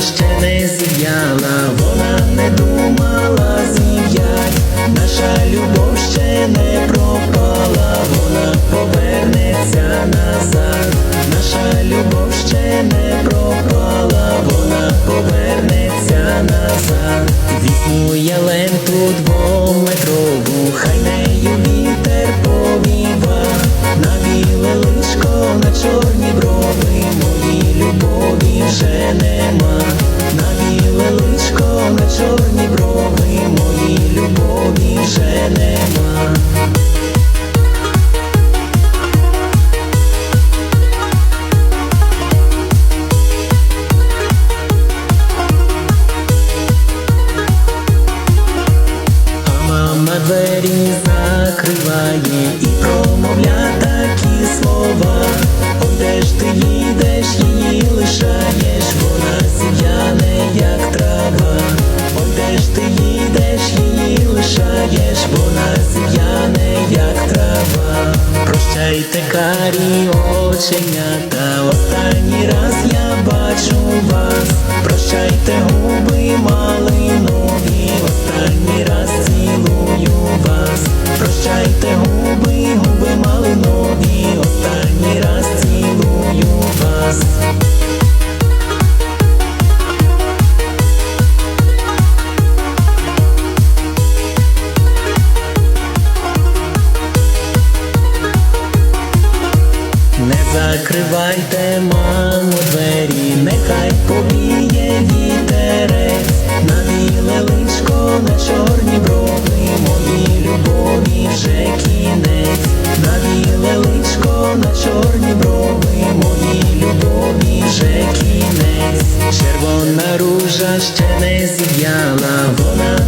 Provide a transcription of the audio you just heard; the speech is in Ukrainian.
ще не зів'яла, вона не думала зів'ять, наша любов ще не пропала, вона повернеться назад, наша любов ще не пропала, вона повернеться назад. Візьму я ленту нема, на біле личко, на чорні брови, мої любові вже нема. А мама двері закриває і промовля такі слова. いて借り落ちがたわ Закривайте, мамо, двері, нехай повіє вітерець, на біле личко, на чорні брови, мої любові вже кінець, на біле личко, на чорні брови, мої любові вже кінець, червона ружа ще не зів'яла вона.